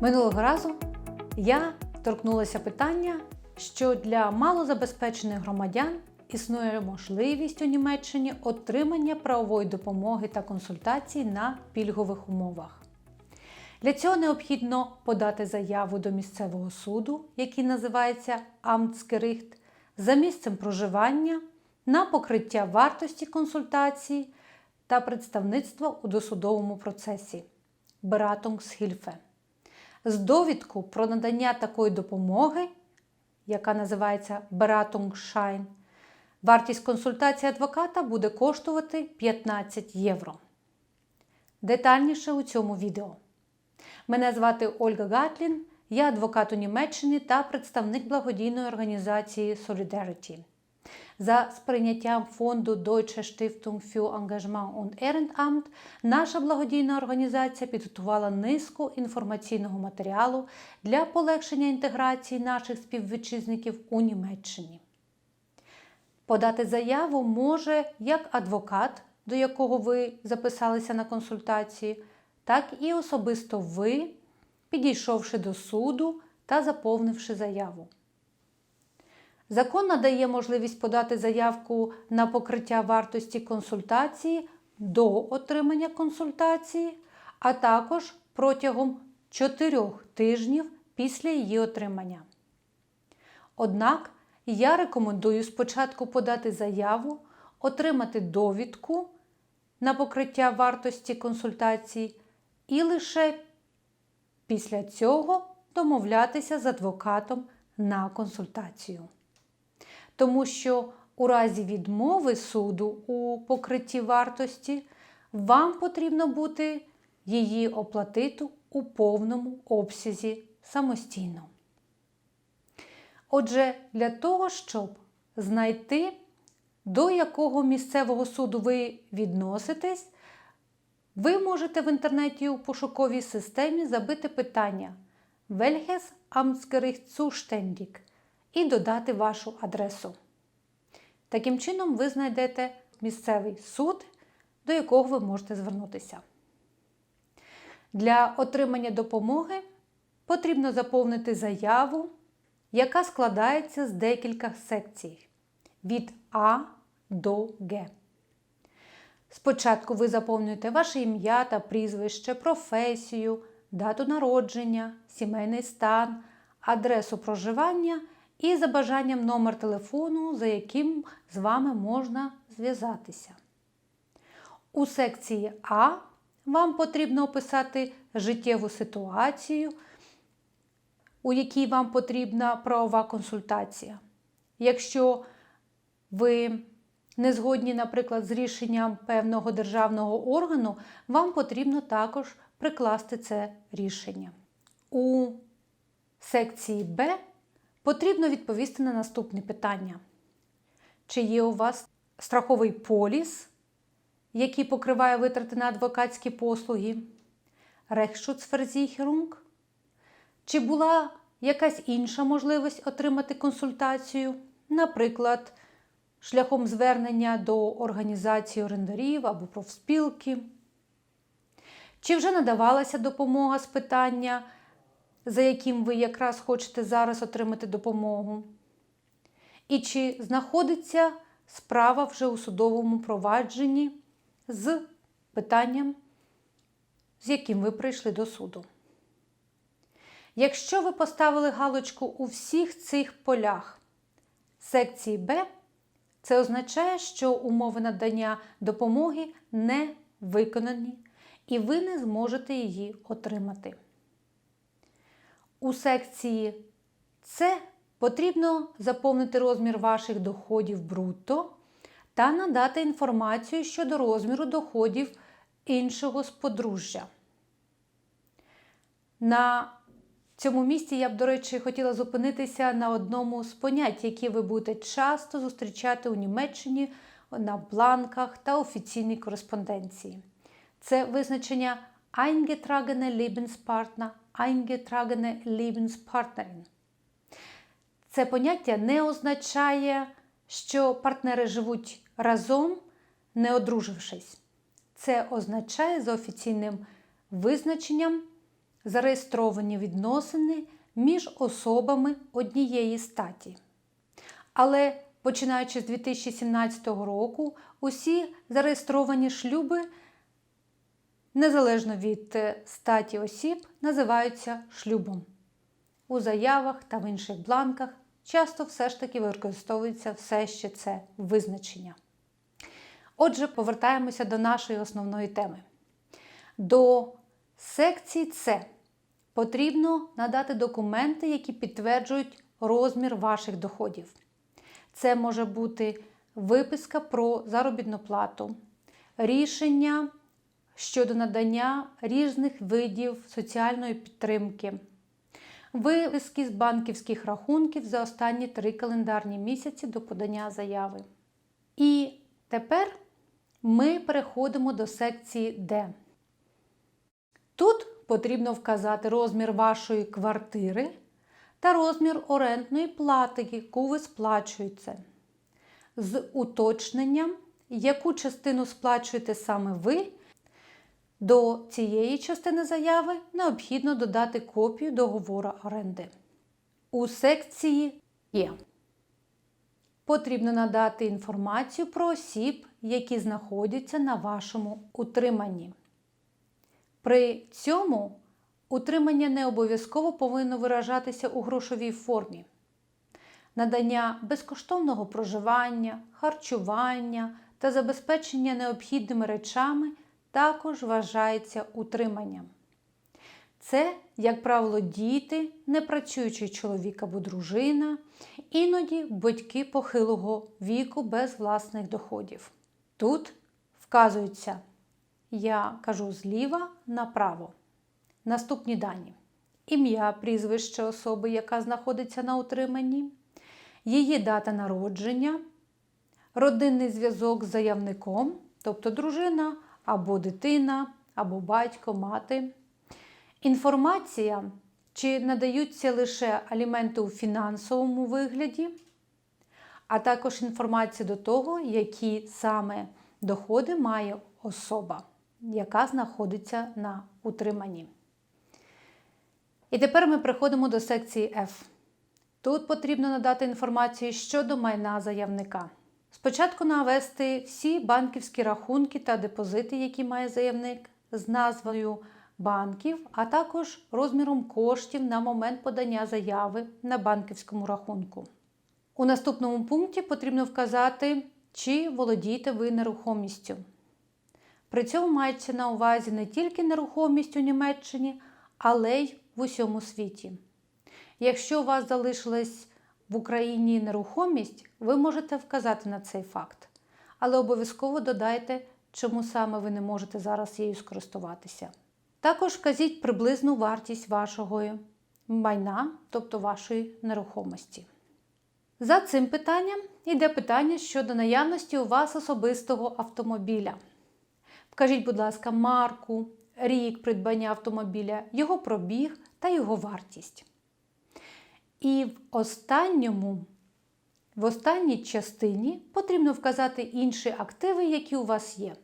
Минулого разу я торкнулася питання, що для малозабезпечених громадян існує можливість у Німеччині отримання правової допомоги та консультацій на пільгових умовах. Для цього необхідно подати заяву до місцевого суду, який називається Amtsgericht, за місцем проживання на покриття вартості консультації та представництва у досудовому процесі Beratungshilfe. З довідку про надання такої допомоги, яка називається Beratungsschein, вартість консультації адвоката буде коштувати 15 євро. Детальніше у цьому відео. Мене звати Ольга Гатлін, я адвокат у Німеччині та представник благодійної організації Solidarity. За сприйняттям фонду Deutsche Stiftung für Engagement und Ehrenamt наша благодійна організація підготувала низку інформаційного матеріалу для полегшення інтеграції наших співвітчизників у Німеччині. Подати заяву може як адвокат, до якого ви записалися на консультації, так і особисто ви, підійшовши до суду та заповнивши заяву. Закон надає можливість подати заявку на покриття вартості консультації до отримання консультації, а також протягом 4 тижнів після її отримання. Однак я рекомендую спочатку подати заяву, отримати довідку на покриття вартості консультації і лише після цього домовлятися з адвокатом на консультацію. Тому що у разі відмови суду у покритті вартості вам потрібно буде її оплатити у повному обсязі самостійно. Отже, для того, щоб знайти, до якого місцевого суду ви відноситесь, ви можете в інтернеті у пошуковій системі забити питання Welches Amtsgericht zuständig і додати вашу адресу. Таким чином, ви знайдете місцевий суд, до якого ви можете звернутися. Для отримання допомоги потрібно заповнити заяву, яка складається з декілька секцій від А до Г. Спочатку ви заповнюєте ваше ім'я та прізвище, професію, дату народження, сімейний стан, адресу проживання і за бажанням номер телефону, за яким з вами можна зв'язатися. У секції А вам потрібно описати життєву ситуацію, у якій вам потрібна правова консультація. Якщо ви не згодні, наприклад, з рішенням певного державного органу, вам потрібно також прикласти це рішення. У секції Б потрібно відповісти на наступне питання: чи є у вас страховий поліс, який покриває витрати на адвокатські послуги, Rechtschutzversicherung? Чи була якась інша можливість отримати консультацію, наприклад, шляхом звернення до організації орендарів або профспілки? Чи вже надавалася допомога з питання, за яким ви якраз хочете зараз отримати допомогу? І чи знаходиться справа вже у судовому провадженні з питанням, з яким ви прийшли до суду? Якщо ви поставили галочку у всіх цих полях секції Б, це означає, що умови надання допомоги не виконані і ви не зможете її отримати. У секції С потрібно заповнити розмір ваших доходів брутто та надати інформацію щодо розміру доходів іншого з подружжя. На цьому місці я б, до речі, хотіла зупинитися на одному з понять, які ви будете часто зустрічати у Німеччині на бланках та офіційній кореспонденції. Це визначення eingetragene Lebenspartner, eingetragene Lebenspartnerin. Це поняття не означає, що партнери живуть разом, не одружившись. Це означає за офіційним визначенням зареєстровані відносини між особами однієї статі. Але починаючи з 2017 року, усі зареєстровані шлюби, незалежно від е, статі осіб, називаються шлюбом. У заявах та в інших бланках часто все ж таки використовується все ще це визначення. Отже, повертаємося до нашої основної теми. До секції С потрібно надати документи, які підтверджують розмір ваших доходів. Це може бути виписка про заробітну плату, рішення щодо надання різних видів соціальної підтримки, виписки з банківських рахунків за останні три календарні місяці до подання заяви. І тепер ми переходимо до секції Д. Тут потрібно вказати розмір вашої квартири та розмір орендної плати, яку ви сплачуєте, з уточненням, яку частину сплачуєте саме ви. До цієї частини заяви необхідно додати копію договору оренди. У секції Є. Потрібно надати інформацію про осіб, які знаходяться на вашому утриманні. При цьому утримання не обов'язково повинно виражатися у грошовій формі. Надання безкоштовного проживання, харчування та забезпечення необхідними речами також вважається утриманням. Це, як правило, діти, непрацюючий чоловік або дружина, іноді батьки похилого віку без власних доходів. Тут вказується, я кажу зліва направо. Наступні дані: ім'я, прізвище особи, яка знаходиться на утриманні, її дата народження, родинний зв'язок з заявником, тобто дружина або дитина, або батько, мати. Інформація, чи надаються лише аліменти у фінансовому вигляді, а також інформація до того, які саме доходи має особа, яка знаходиться на утриманні. І тепер ми приходимо до секції F. Тут потрібно надати інформацію щодо майна заявника. Спочатку навести всі банківські рахунки та депозити, які має заявник, з назвою банків, а також розміром коштів на момент подання заяви на банківському рахунку. У наступному пункті потрібно вказати, чи володієте ви нерухомістю. При цьому мається на увазі не тільки нерухомість у Німеччині, але й в усьому світі. Якщо у вас залишилась в Україні нерухомість, ви можете вказати на цей факт. Але обов'язково додайте, чому саме ви не можете зараз її скористуватися. Також вказіть приблизну вартість вашого майна, тобто вашої нерухомості. За цим питанням йде питання щодо наявності у вас особистого автомобіля. Вкажіть, будь ласка, марку, рік придбання автомобіля, його пробіг та його вартість. І в останньому, в останній частині потрібно вказати інші активи, які у вас є.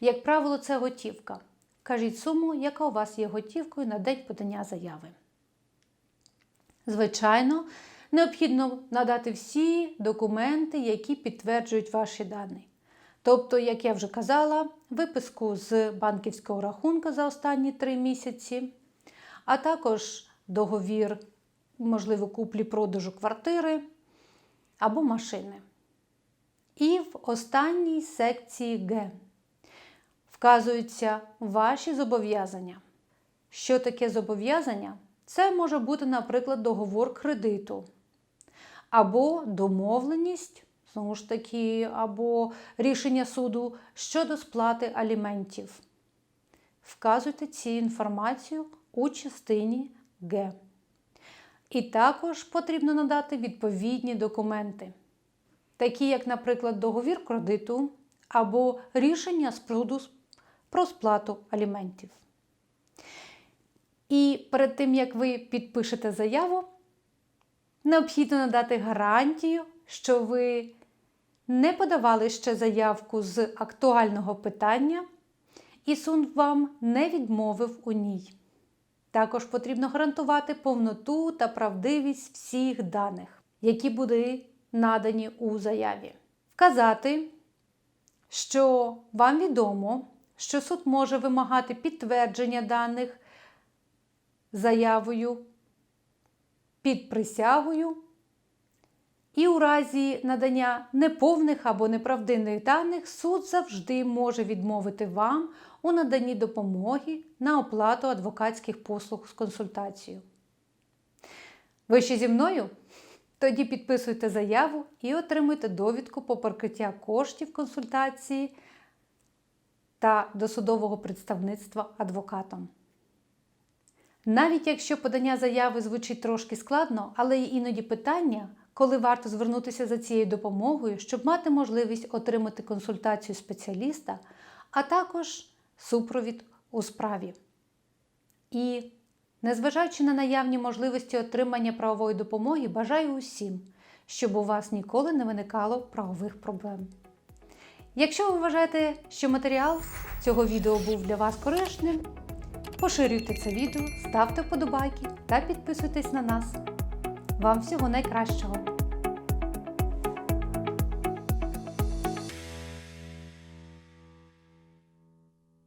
Як правило, це готівка. Кажіть суму, яка у вас є готівкою на день подання заяви. Звичайно, необхідно надати всі документи, які підтверджують ваші дані. Тобто, як я вже казала, виписку з банківського рахунку за останні три місяці, а також договір, можливо, куплі-продажу квартири або машини. І в останній секції Г вказуються ваші зобов'язання. Що таке зобов'язання? Це може бути, наприклад, договор кредиту або домовленість, знову ж таки, або рішення суду щодо сплати аліментів. Вказуйте цю інформацію у частині Г. І також потрібно надати відповідні документи, такі як, наприклад, договір кредиту або рішення суду про сплату аліментів. І перед тим, як ви підпишете заяву, необхідно надати гарантію, що ви не подавали ще заявку з актуального питання, і суд вам не відмовив у ній. Також потрібно гарантувати повноту та правдивість всіх даних, які були надані у заяві. Вказати, що вам відомо, що суд може вимагати підтвердження даних заявою під присягою, і у разі надання неповних або неправдивих даних суд завжди може відмовити вам у наданні допомоги на оплату адвокатських послуг з консультацією. Ви ще зі мною? Тоді підписуйте заяву і отримуйте довідку по покриття коштів консультації та досудового представництва адвокатом. Навіть якщо подання заяви звучить трошки складно, але є іноді питання, коли варто звернутися за цією допомогою, щоб мати можливість отримати консультацію спеціаліста, а також супровід у справі. І, незважаючи на наявні можливості отримання правової допомоги, бажаю усім, щоб у вас ніколи не виникало правових проблем. Якщо ви вважаєте, що матеріал цього відео був для вас корисним, поширюйте це відео, ставте вподобайки та підписуйтесь на нас. Вам всього найкращого!